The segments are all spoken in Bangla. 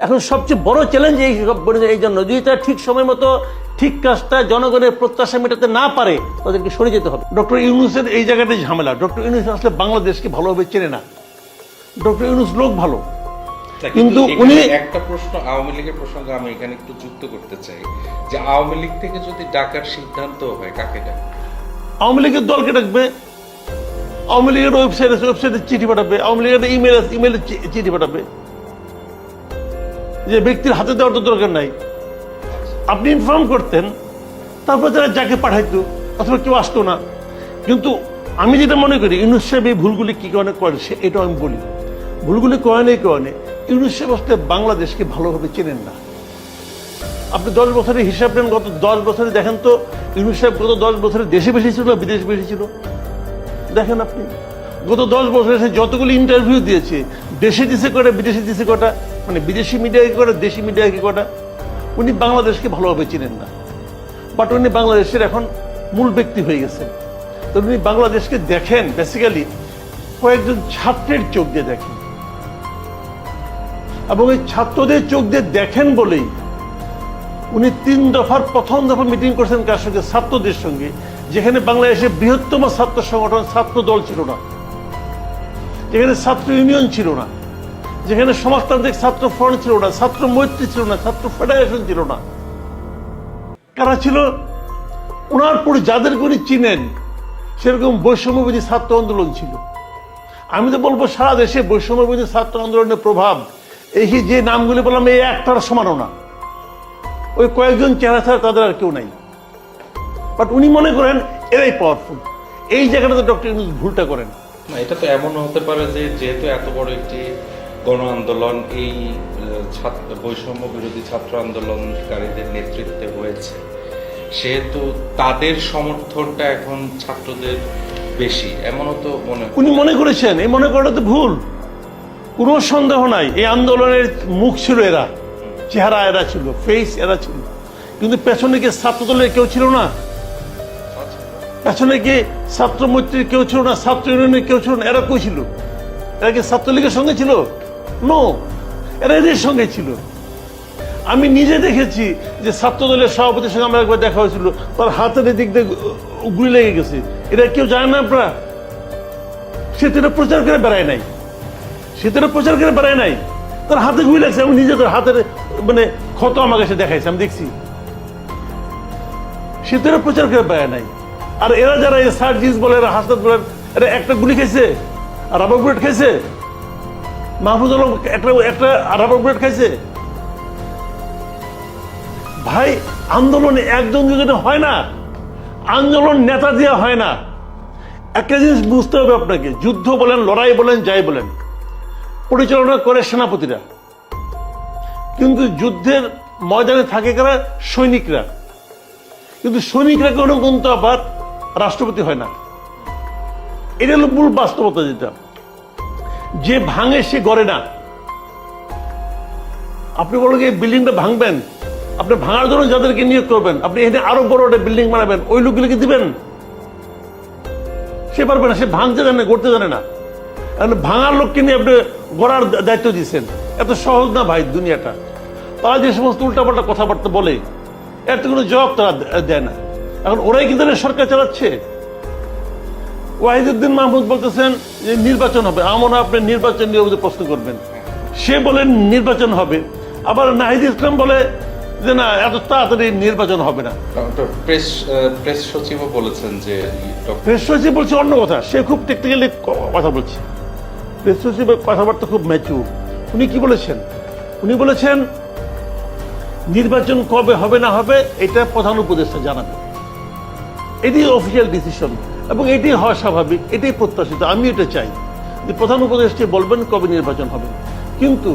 এখন সবচেয়ে বড় চ্যালেঞ্জ এই সব এই জন্য যদি তারা ঠিক সময় মতো ঠিক কাজটা জনগণের প্রত্যাশা মেটাতে না পারে তাদেরকে সরে যেতে হবে। ডক্টর ইউনুসের এই জায়গাটাই ঝামেলা। ডক্টর ইউনুস আসলে বাংলাদেশকে ভালোভাবে চেনে না। ডক্টর ইউনুস লোক ভালো। কিন্তু উনি- একটা প্রশ্ন আওয়ামী লীগের প্রসঙ্গ আমি এখানে একটু যুক্ত করতে চাই। যে আওয়ামী লীগ থেকে যদি ডাকার সিদ্ধান্ত হয় কাকে ডাকবে? আওয়ামী লীগের দলকে ডাকবে। আওয়ামী লীগের ওয়েবসাইট ওয়েবসাইটে চিঠি পাঠাবে। আওয়ামী লীগের ইমেল ইমেলে চিঠি পাঠাবে। যে ব্যক্তির হাতে দেওয়ার তো দরকার নাই। আপনি ইনফর্ম করতেন, তারপর যারা যাকে পাঠাইতো, অথবা কেউ আসতো না। কিন্তু আমি যেটা মনে করি, ইউনুস সাহেব এই ভুলগুলি কি কারণে করেন, সে এটাও আমি বলি। ভুলগুলি করেন এই কারণে ইউনুস সাহেব আসলে বাংলাদেশকে ভালোভাবে চেনেন না। আপনি দশ বছরের হিসাব নেন, গত দশ বছরে দেখেন তো, ইউনুস সাহেব গত দশ বছরে দেশে বেশি ছিল বিদেশে বেশি ছিল? দেখেন আপনি, গত দশ বছরে সে যতগুলি ইন্টারভিউ দিয়েছে, দেশে দিছে কটা বিদেশে দিছে কটা মানে বিদেশি মিডিয়াকে কটা দেশি মিডিয়াকে কটা উনি বাংলাদেশকে ভালোভাবে চিনেন না। বাট উনি বাংলাদেশের এখন মূল ব্যক্তি হয়ে গেছেন। তো উনি বাংলাদেশকে দেখেন বেসিক্যালি কয়েকজন ছাত্রের চোখ দিয়ে দেখেন। এবং এই ছাত্রদের চোখ দিয়ে দেখেন বলেই উনি তিন দফার প্রথম দফা মিটিং করছেন কার সঙ্গে? ছাত্রদের সঙ্গে, যেখানে বাংলাদেশের বৃহত্তম ছাত্র সংগঠন ছাত্র দল ছিল না। যেখানে ছাত্র ইউনিয়ন ছিল না। যেখানে সমাজতান্ত্রিক ছাত্র ফ্রন্ট ছিল না, ছাত্র মৈত্রী ছিল না, ছাত্র ফেডারেশন ছিল না। কারা ছিল? ওনার পরে যাদেরকে উনি চিনেন, সেরকম বৈষম্যবিধি ছাত্র আন্দোলন ছিল। আমি তো বলব সারা দেশে বৈষম্যবিধি ছাত্র আন্দোলনের প্রভাব, এই যে নামগুলি বললাম, এই একটার সমানও না। ওই কয়েকজন চেহারা ছাড়া তাদের আর কেউ নাই। বাট উনি মনে করেন, এরাই পাওয়ারফুল এই জায়গাটাতে ডক্টর ভুলটা করেন। এটা তো এমন হতে পারে যে যেহেতু এত বড় একটি গণ আন্দোলন, এই বৈষম্য বিরোধী ছাত্র আন্দোলনকারীদের নেতৃত্বে হয়েছে। সেহেতু তাদের সমর্থনটা এখন ছাত্রদের বেশি, এমনও তো মনে উনি মনে করেছেন, এই মনে করাটা তো ভুল। কোনো সন্দেহ নাই, এই আন্দোলনের মুখ ছিল এরা, চেহারা এরা ছিল ফেস এরা ছিল। কিন্তু পেছনে কি ছাত্র দলের কেউ ছিল না। পেছনে কি ছাত্র মৈত্রীর কেউ ছিল না, ছাত্র ইউনিয়নের কেউ ছিল না, এরা কই ছিল? এরা কি ছাত্রলীগের সঙ্গে ছিল? নো এরা এদের সঙ্গে ছিল। আমি নিজে দেখেছি যে ছাত্র দলের সভাপতির সঙ্গে আমার একবার দেখা হয়েছিল। তার হাতের এদিক দিয়ে গুলি লেগে গেছে। এটা কেউ জানে না আপনারা? সে তো প্রচার করে বেড়ায় নাই। সে তো প্রচার করে বেড়ায় নাই। তার হাতে গুলি লাগছে, আমি নিজে তার হাতের মানে ক্ষত আমার কাছে দেখাইছে, আমি দেখছি। সে তো প্রচার করে বেড়ায় নাই। আর এরা যারা এই সার্জিস বলে এরা হাসপাত বলে এরা একটা গুলি খেয়েছে আর রাবার বুলেট খাইছে মাহফুজ আলম একটা একটা রাবার বুলেট খাইছে? ভাই, আন্দোলনে একজন দুজনে হয় না, আন্দোলন নেতা দিয়ে হয় না, একটা জিনিস বুঝতে হবে আপনাকে, যুদ্ধ বলেন, লড়াই বলেন, যাই বলেন, পরিচালনা করে সেনাপতিরা। কিন্তু যুদ্ধের ময়দানে থাকে কারা? সৈনিকরা। কিন্তু সৈনিকরা কোনো কিন্তু আবার রাষ্ট্রপতি হয় না। এটা হলো মূল বাস্তবতা যেটা। যে ভাঙে সে গড়ে না। আপনি বলেন এই বিল্ডিংটা ভাঙবেন? আপনি ভাঙার জন্য যাদেরকে নিয়োগ করবেন, আপনি এখানে আরও বড় একটা বিল্ডিং বানাবেন, ওই লোকগুলোকে দিবেন? সে পারবে না, সে ভাঙতে জানে গড়তে জানে না। ভাঙার লোককে নিয়ে আপনি গড়ার দায়িত্ব দিচ্ছেন। এত সহজ না ভাই দুনিয়াটা। তারা যে সমস্ত উল্টাপাল্টা কথাবার্তা বলে, এর কোনো জবাব তারা দেয় না। এখন ওরাই কিন্তু সরকার চালাচ্ছে? ওয়াহিদুদ্দিন মাহমুদ বলতেছেন যে নির্বাচন হবে। আমার আপনি নির্বাচন নিয়ে প্রশ্ন করবেন। সে বলেন নির্বাচন হবে। আবার নাহিদ ইসলাম বলে যে না এত তাড়াতাড়ি নির্বাচন হবে না। প্রেস প্রেস সচিবও বলেছেন যে প্রেস সচিব বলছে অন্য কথা। সে খুব টেকনিক্যালি কথা বলছে। প্রেস সচিবের কথাবার্তা খুব ম্যাচুর উনি কি বলেছেন? উনি বলেছেন নির্বাচন কবে হবে না হবে এটা প্রধান উপদেষ্টা জানাবে। এটি অফিসিয়াল ডিসিশন এবং এটাই হওয়া স্বাভাবিক এটাই প্রত্যাশিত। আমি এটা চাই যে প্রধান উপদেষ্টা বলবেন কবে নির্বাচন হবে। কিন্তু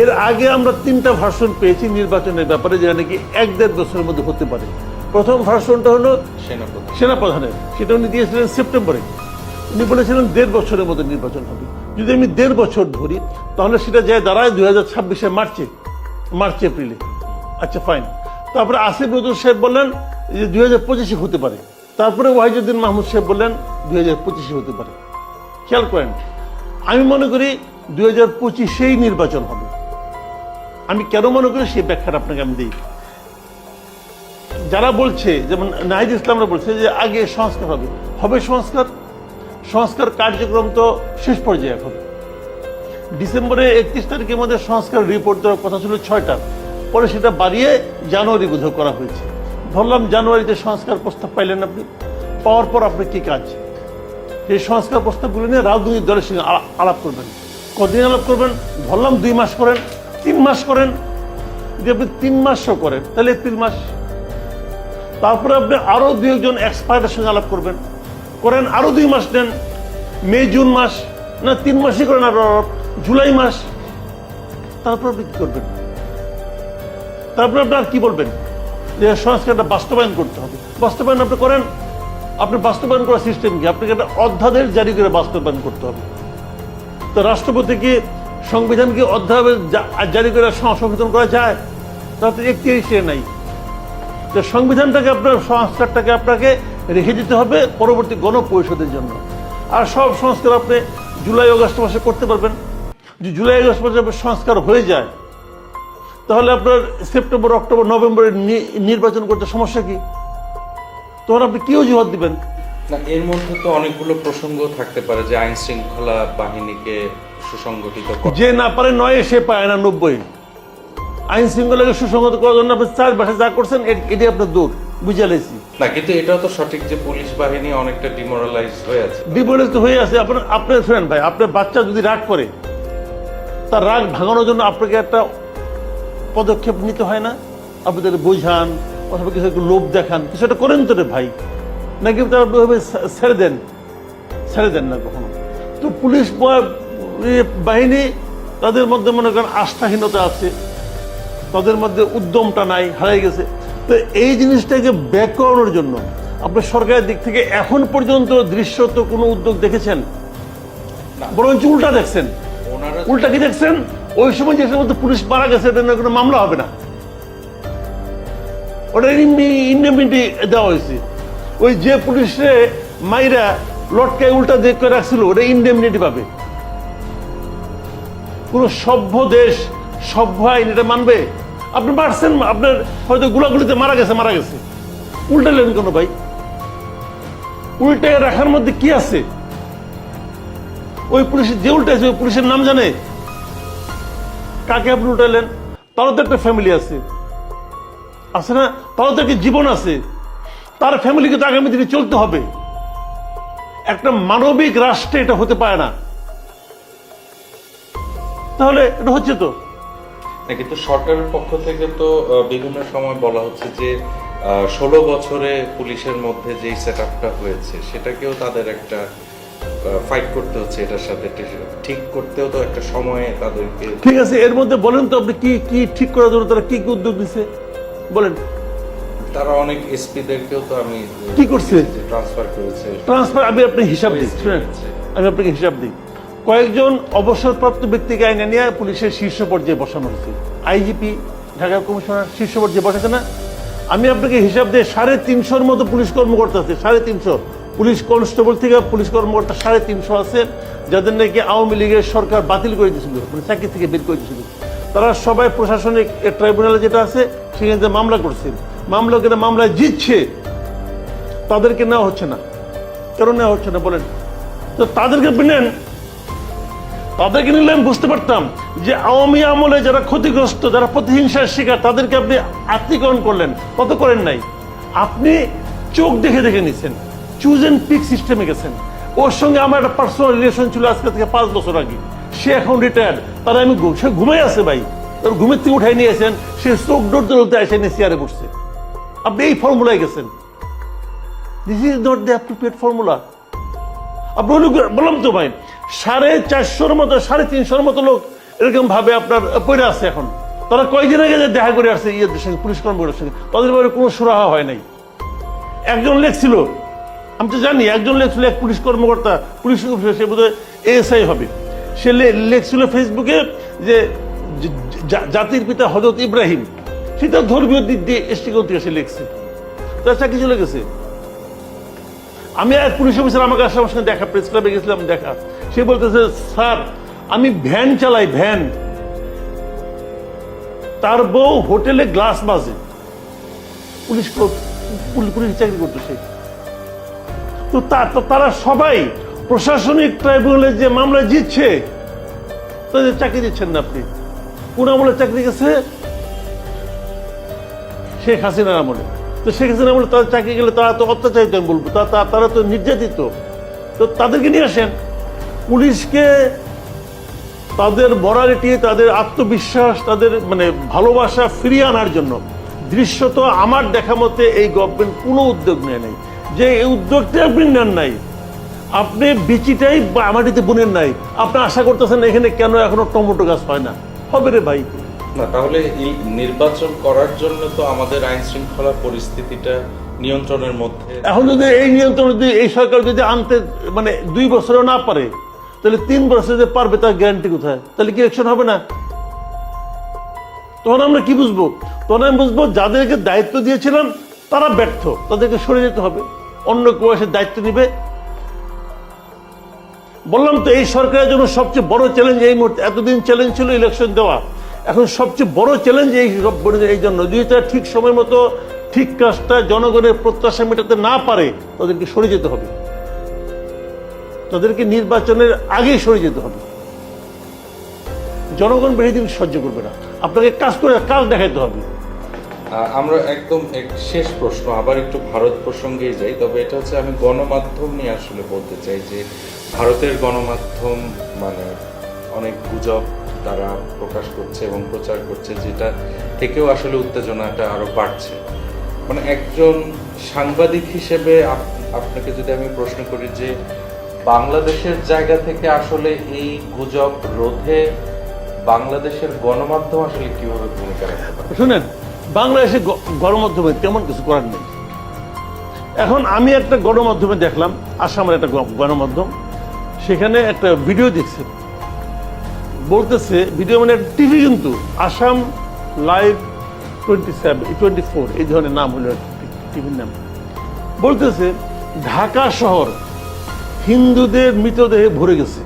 এর আগে আমরা তিনটা ভার্সন পেয়েছি নির্বাচনের ব্যাপারে যেটা নাকি এক দেড় বছরের মধ্যে হতে পারে। প্রথম ভার্সনটা হলো সেনাপ্রধান। সেনাপ্রধানের সেটা উনি দিয়েছিলেন সেপ্টেম্বরে। উনি বলেছিলেন দেড় বছরের মধ্যে নির্বাচন হবে। যদি আমি দেড় বছর ধরি তাহলে সেটা যায় দাঁড়ায় দুই হাজার ছাব্বিশে মার্চে মার্চ এপ্রিলে। আচ্ছা ফাইন তারপরে আসিফ নজরুল সাহেব বললেন যে দুই হাজার পঁচিশে হতে পারে। তারপরে ওয়াহিদুদ্দিন মাহমুদ সাহেব বললেন, দুই হাজার পঁচিশে হতে পারে। খেয়াল করেন, আমি মনে করি দুই হাজার পঁচিশেই নির্বাচন হবে। আমি কেন মনে করি সেই ব্যাখ্যাটা আপনাকে আমি দিই। যারা বলছে, যেমন নাহিদ ইসলামরা বলছে যে আগে সংস্কার হবে। হবে সংস্কার। সংস্কার কার্যক্রম তো শেষ পর্যায়ে এখন। ডিসেম্বরে একত্রিশ তারিখের মধ্যে সংস্কার রিপোর্ট দেওয়ার কথা ছিল ছয়টা। পরে সেটা বাড়িয়ে জানুয়ারি বোধহয় করা হয়েছে। ধরলাম জানুয়ারিতে সংস্কার প্রস্তাব পাইলেন আপনি, পাওয়ার পর আপনি কি কাজ? এই সংস্কার প্রস্তাবগুলো নিয়ে রাজনৈতিক দলের সঙ্গে আলাপ করবেন। কদিন আলাপ করবেন, ধরলাম দুই মাস করেন, তিন মাস করেন, যদি আপনি তিন মাসও করেন, তাহলে তিন মাস। তারপরে আপনি আরও দুই একজন এক্সপার্টের সঙ্গে আলাপ করবেন। করেন আরও দুই মাস নেন মে, জুন মাস, না তিন মাসই করেন আরও, জুলাই মাস। তারপর আপনি কি করবেন? তারপরে আপনি আর কি বলবেন? যে সংস্কারটা বাস্তবায়ন করতে হবে। বাস্তবায়ন আপনি করেন, আপনি বাস্তবায়ন করার সিস্টেম কি? আপনাকে একটা অধ্যাদেশ জারি করে বাস্তবায়ন করতে হবে। তো রাষ্ট্রপতি কি সংবিধানকে অধ্যাদেশ জারি করে সংশোধন করা যায়? তাতে সে নাই। তো সংবিধানটাকে আপনার, সংস্কারটাকে আপনাকে রেখে দিতে হবে পরবর্তী গণপরিষদের জন্য। আর সব সংস্কার আপনি জুলাই আগস্ট মাসে করতে পারবেন। যদি জুলাই আগস্ট মাসে সংস্কার হয়ে যায় তাহলে আপনার সেপ্টেম্বর অক্টোবর নভেম্বরে নি- নির্বাচন করতে সমস্যা কি? তখন আপনি কি অজুহাত দিবেন? না এর মধ্যে তো অনেকগুলো প্রসঙ্গ থাকতে পারে যে আইন শৃঙ্খলা বাহিনীকে সুসংগঠিত যে না পারে নয় সে পায় না নব্বই। আইন শৃঙ্খলাকে সুসংগত করার জন্য আপনি চার মাসে যা করছেন এটি আপনার দূর বুঝে লেছি না কিন্তু এটাও তো সঠিক যে পুলিশ বাহিনী অনেকটা ডিমোরালাইজ হয়ে আছে। বিপরীত হয়ে আছে। আপনার আপনার শুনেন ভাই আপনার বাচ্চা যদি রাগ করে তার রাগ ভাঙানোর জন্য আপনাকে একটা পদক্ষেপ নিতে হয় না। আপনি তাদের বোঝান অথবা কিছু একটু লোভ দেখান। কিছু একটা করেন তো রে ভাই। নাকি তার ছেড়ে দেন? ছেড়ে দেন না কখনো। তো পুলিশ বাহিনী তাদের মধ্যে মনে করেন আস্থাহীনতা আছে। তাদের মধ্যে উদ্যমটা নাই হারিয়ে গেছে। তো এই জিনিসটাকে ব্যাক করানোর জন্য আপনি সরকারের দিক থেকে এখন পর্যন্ত দৃশ্যত কোনো উদ্যোগ দেখেছেন। বরঞ্চ উল্টা দেখছেন। উল্টা কি দেখছেন? ওই সময় যে সমস্ত পুলিশ মারা গেছে এটা কোনো মামলা হবে না। ওটা ইন্ডেমিনিটি দেওয়া হয়েছে। ওই যে পুলিশে মাইরা লটকায় উল্টা দিক করে রাখছিল, ওটা ইন্ডেমিনিটি পাবে। কোন সভ্য দেশ, সভ্য আইন, এটা মানবে? আপনি মারছেন, আপনার হয়তো গুলাগুলিতে মারা গেছে মারা গেছে। উল্টালেন কেন ভাই? উল্টে রাখার মধ্যে কি আছে? ওই পুলিশের যে উল্টাইছে, ওই পুলিশের নাম জানে? কাকে আপনি উল্টাইলেন তারও তো একটা ফ্যামিলি আছে। আছে না? তারও তো একটা জীবন আছে। তার ফ্যামিলিকে তো আগামী দিনে চলতে হবে। একটা মানবিক রাষ্ট্রে এটা হতে পারে না। তাহলে এটা হচ্ছে তো। কিন্তু সরকারের পক্ষ থেকে তো বিভিন্ন সময় বলা হচ্ছে যে ষোলো বছরে পুলিশের মধ্যে যেই সেট হয়েছে, সেটাকেও তাদের একটা ফাইট করতে হচ্ছে এটার সাথে। ঠিক করতেও তো একটা সময়ে তাদেরকে ঠিক আছে এর মধ্যে বলেন তো আপনি কি কি ঠিক করার জন্য তারা কি কি উদ্যোগ নিচ্ছে বলেন। তারা অনেক এসপিদেরকেও তো আমি কি করছে? ট্রান্সফার করেছে। ট্রান্সফার আমি আপনি হিসাব দিই। আমি আপনাকে হিসাব দিই। কয়েকজন অবসরপ্রাপ্ত ব্যক্তিকে আইনে নিয়ে পুলিশের শীর্ষ পর্যায়ে বসানো হয়েছে। আইজিপি ঢাকা কমিশনার শীর্ষ পর্যায়ে বসেছে না? আমি আপনাকে হিসাব দিয়ে সাড়ে তিনশোর মতো পুলিশ কর্মকর্তা আছে সাড়ে তিনশো। পুলিশ কনস্টেবল থেকে পুলিশ কর্মকর্তা সাড়ে তিনশো আছে, যাদের নাকি আওয়ামী লীগের সরকার বাতিল করে দিয়েছিল মানে চাকরি থেকে বের করে দিয়েছিল। তারা সবাই প্রশাসনিক ট্রাইব্যুনালে যেটা আছে, সেখানে মামলা করছে। মামলা করে মামলায় জিতছে, তাদেরকে নেওয়া হচ্ছে না। কেন নেওয়া হচ্ছে না বলেন? তো তাদেরকে নেন। তাদেরকে নিলে আমি বুঝতে পারতাম যে আওয়ামী আমলে যারা ক্ষতিগ্রস্ত, যারা প্রতিহিংসার শিকার, তাদেরকে আপনি আত্মীকরণ করলেন। কত করেন নাই? আপনি চোখ দেখে দেখে নিছেন। চুজ এন্ড পিক সিস্টেমে গেছেন। ওর সঙ্গে আমার একটা পার্সোনাল রিলেশন ছিল আজকে থেকে পাঁচ বছর আগে। সে এখন রিটায়ার্ড তারা আমি সে ঘুমাই আছে ভাই। তার ঘুমের থেকে উঠাই নিয়েছেন সে চোখ ডরতে এসে নিয়ে চেয়ারে বসছে। আপনি এই ফর্মুলায় গেছেন। This is not the appropriate formula আপনি বললাম তো ভাই, সাড়ে চারশোর মতো, সাড়ে তিনশোর মতো লোক এরকম ভাবে আপনার পড়ে আছে এখন। তারা কয়দিন আগে যে দেখা করে আসছে ইয়েদের সঙ্গে পুলিশ কর্মকর্তার সঙ্গে। তাদের ব্যাপারে কোনো সুরাহা হয় নাই। একজন লেখছিল আমি তো জানি, একজন লেখছিল এক পুলিশ কর্মকর্তা, পুলিশ সে বোধহয় এএসআই হবে। সে লেখছিল ফেসবুকে যে জাতির পিতা হজরত ইব্রাহিম সেটা ধর্মীয় দিক দিয়ে এসটিকল থেকে সে লিখছে। তার চাকরি চলে গেছে। আমি এক পুলিশ অফিসার আমাকে আসলে আমার সঙ্গে দেখা প্রেস ক্লাবে গেছিলাম দেখা। সে বলতেছে, স্যার, আমি ভ্যান চালাই, ভ্যান। তার বউ হোটেলে গ্লাস বাজে। পুলিশ পুলিশ চাকরি করতো সে তো তা- তো তারা সবাই প্রশাসনিক ট্রাইব্যুনালে যে মামলা জিতছে তাদের চাকরি দিচ্ছেন না আপনি? কোন আমলে চাকরি গেছে? শেখ হাসিনার আমলে। তো শেখ হাসিনা আমলে তাদের চাকরি গেলে তারা তো অত্যাচারিত আমি বলব তারা তো নির্যাতিত। তো তাদেরকে নিয়ে আসেন। পুলিশকে তাদের মরালিটি তাদের আত্মবিশ্বাস, তাদের মানে ভালোবাসা ফিরিয়ে আনার জন্য। দৃশ্যত আমার দেখা মতে এই গভর্নমেন্ট কোনো উদ্যোগ নেয় নাই। যে এই উদ্যোগটা আপনি নেন নাই। আপনি বিচিটাই বা মাটিতে বুনেন নাই। আপনি আশা করতেছেন এখানে কেন এখনও টমেটো গাছ হয় না? হবে রে ভাই। না তাহলে এই নির্বাচন করার জন্য তো আমাদের আইন শৃঙ্খলা পরিস্থিতিটা নিয়ন্ত্রণের মধ্যে। এখন যদি এই নিয়ন্ত্রণ যদি এই সরকার যদি আনতে মানে দুই বছরও না পারে তাহলে তিন বছরে যে পারবে তার গ্যারান্টি কোথায়? তাহলে কি ইলেকশন হবে না? তখন আমরা কি বুঝব? তখন আমি বুঝব যাদেরকে দায়িত্ব দিয়েছিলাম তারা ব্যর্থ। তাদেরকে সরে যেতে হবে। অন্য কেউ এসে দায়িত্ব নিবে। বললাম তো এই সরকারের জন্য সবচেয়ে বড় চ্যালেঞ্জ এই মুহূর্তে, এতদিন চ্যালেঞ্জ ছিল ইলেকশন দেওয়া। এখন সবচেয়ে বড় চ্যালেঞ্জ এই সব এই জন্য। যদি তারা ঠিক সময় মতো ঠিক কাজটা জনগণের প্রত্যাশা মেটাতে না পারে, তাদেরকে সরে যেতে হবে। তাদেরকে নির্বাচনের আগেই সরে যেতে হবে। জনগণ বেশি দিন সহ্য করবে না। আপনাকে কাজ করে কাজ দেখাইতে হবে। আমরা একদম এক শেষ প্রশ্ন, আবার একটু ভারত প্রসঙ্গেই যাই, তবে এটা হচ্ছে আমি গণমাধ্যম নিয়ে আসলে বলতে চাই যে ভারতের গণমাধ্যম মানে অনেক গুজব তারা প্রকাশ করছে এবং প্রচার করছে, যেটা থেকেও আসলে উত্তেজনাটা আরও বাড়ছে। মানে একজন সাংবাদিক হিসেবে আপ- আপনাকে যদি আমি প্রশ্ন করি যে বাংলাদেশের জায়গা থেকে আসলে এই গুজব রোধে বাংলাদেশের গণমাধ্যম আসলে কীভাবে ভূমিকা রাখতে পারে? শুনেন বাংলাদেশে গণমাধ্যমে তেমন কিছু করার নেই। এখন আমি একটা গণমাধ্যমে দেখলাম, আসামের একটা গণমাধ্যম, সেখানে একটা ভিডিও দেখছে। বলতেছে, ভিডিও মানে টিভি কিন্তু, Assam live twenty seven twenty four এই ধরনের নাম হলো টিভির নাম। বলতেছে, ঢাকা শহর হিন্দুদের মৃতদেহে ভরে গেছে।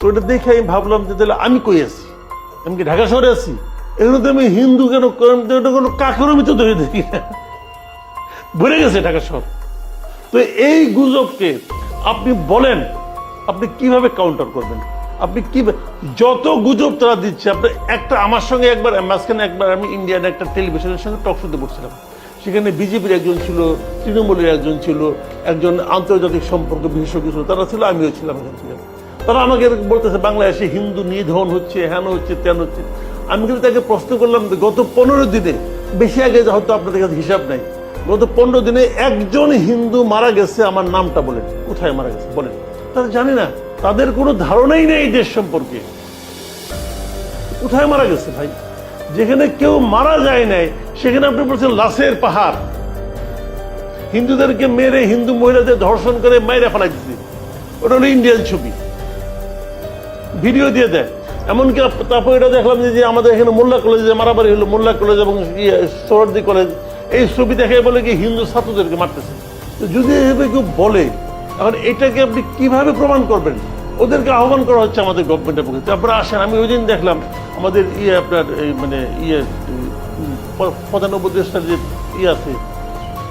ওটা দেখে আমি ভাবলাম যে তাহলে আমি কই আছি? আমি কি ঢাকা শহরে আছি? এখানে তো আমি হিন্দু কেন কোন- ওটা কোনো কাকেরও মৃতদেহ দেখি না ভরে গেছে ঢাকা শহর। তো এই গুজবকে আপনি বলেন, আপনি কীভাবে কাউন্টার করবেন? আপনি কি যত গুজব তারা দিচ্ছে, আপনি একটা আমার সঙ্গে একবার, মাঝখানে একবার আমি ইন্ডিয়ান একটা টেলিভিশনের সঙ্গে টক শুতে বসছিলাম। সেখানে বিজেপির একজন ছিল, তৃণমূলের একজন ছিল, একজন আন্তর্জাতিক সম্পর্ক বিশেষজ্ঞ ছিল, তারা ছিল, আমিও ছিলাম এখান থেকে। তারা আমাকে বলতেছে, বাংলাদেশে হিন্দু নিধন হচ্ছে হ্যান হচ্ছে, তেন হচ্ছে। আমি কিন্তু তাকে প্রশ্ন করলাম গত পনেরো দিনে, বেশি আগে হয়তো আপনাদের কাছে হিসাব নাই, গত পনেরো দিনে একজন হিন্দু মারা গেছে, আমার নামটা বলেন। কোথায় মারা গেছে? বলেন। তারা জানে না। তাদের কোনো ধারণাই নেই দেশ সম্পর্কে। কোথায় মারা গেছে ভাই? যেখানে কেউ মারা যায় নাই, সেখানে আপনি বলছেন লাশের পাহাড়। হিন্দুদেরকে মেরে হিন্দু মহিলাদের ধর্ষণ করে মাইরে ফেলাই দিচ্ছে ওটা হলো ইন্ডিয়ান ছবি। ভিডিও দিয়ে দেয়। এমনকি তারপর এটা দেখলাম যে- আমাদের এখানে মোল্লা কলেজে মারামারি হলো মোল্লা কলেজ এবং ইয়ে, সোহরার্দি কলেজ এই ছবি দেখে বলে কি হিন্দু ছাত্রদেরকে মারতেছে। তো যদি এভাবে কেউ বলে এখন এটাকে আপনি কীভাবে প্রমাণ করবেন? ওদেরকে আহ্বান করা হচ্ছে আমাদের গভর্নমেন্টের পক্ষে। তারপরে আসেন আমি ওই দিন দেখলাম আমাদের ইয়ে আপনার এই মানে ইয়ে প্রধান উপদেষ্টার যে ইয়ে আছে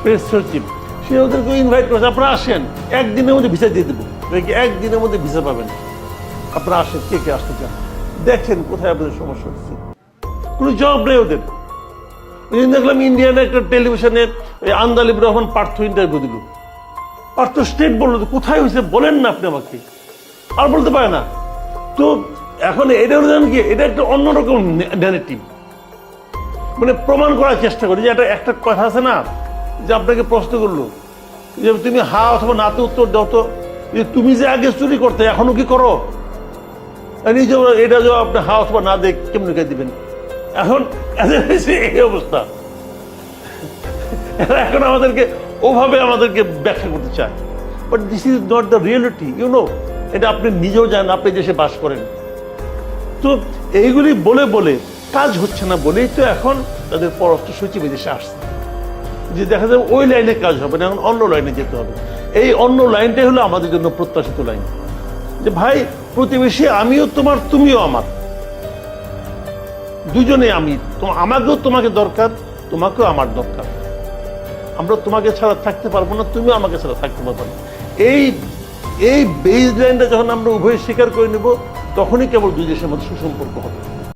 প্রেস সচিব সে ওদেরকে ইনভাইট করেছে। আপনারা আসেন একদিনের মধ্যে ভিসা দিয়ে দেবো। একদিনের মধ্যে ভিসা পাবেন। আপনারা আসেন কে কে আসতে চান? দেখেন কোথায় আপনাদের সমস্যা হচ্ছে। কোনো জবাব নেই ওদের। দেখলাম ইন্ডিয়ান একটা টেলিভিশনে ওই আন্দালিব রহমান পার্থ ইন্টারভিউ দিল। পার্থ স্টেট বলল কোথায় হয়েছে? বলেন না আপনি আমাকে। আর বলতে পারে না। তো এখন এটা জানেন কি, এটা একটা অন্যরকম ন্যারেটিভ মানে প্রমাণ করার চেষ্টা করি যে এটা একটা কথা আছে না, যে আপনাকে প্রশ্ন করল, যে তুমি হা অথবা নাতে উত্তর দাও তো, যে তুমি যে আগে চুরি করতে, এখনও কি করো? যে এটা যে আপনি হা অথবা না দেখ, কেমনি কে দিবেন? এখন এই অবস্থা। এখন আমাদেরকে ওভাবে আমাদেরকে ব্যাখ্যা করতে চায়। But this is not the reality you know এটা আপনি নিজেও জানেন, আপনি দেশে বাস করেন। তো এইগুলি বলে বলে কাজ হচ্ছে না বলেই তো এখন তাদের পররাষ্ট্র সচিব দেশে আসছে। যে দেখা যাবে ওই লাইনে কাজ হবে না, এখন অন্য লাইনে যেতে হবে। এই অন্য লাইনটাই হলো আমাদের জন্য প্রত্যাশিত লাইন। যে ভাই, প্রতিবেশী আমিও তোমার, তুমিও আমার। দুজনে আমি আমাকেও তোমাকে দরকার, তোমাকেও আমার দরকার। আমরা তোমাকে ছাড়া থাকতে পারব না, তুমিও আমাকে ছাড়া থাকতে পারব না। এই এই বেস লাইনটা যখন আমরা উভয় স্বীকার করে নেব, তখনই কেবল দুই দেশের মধ্যে সুসম্পর্ক হবে।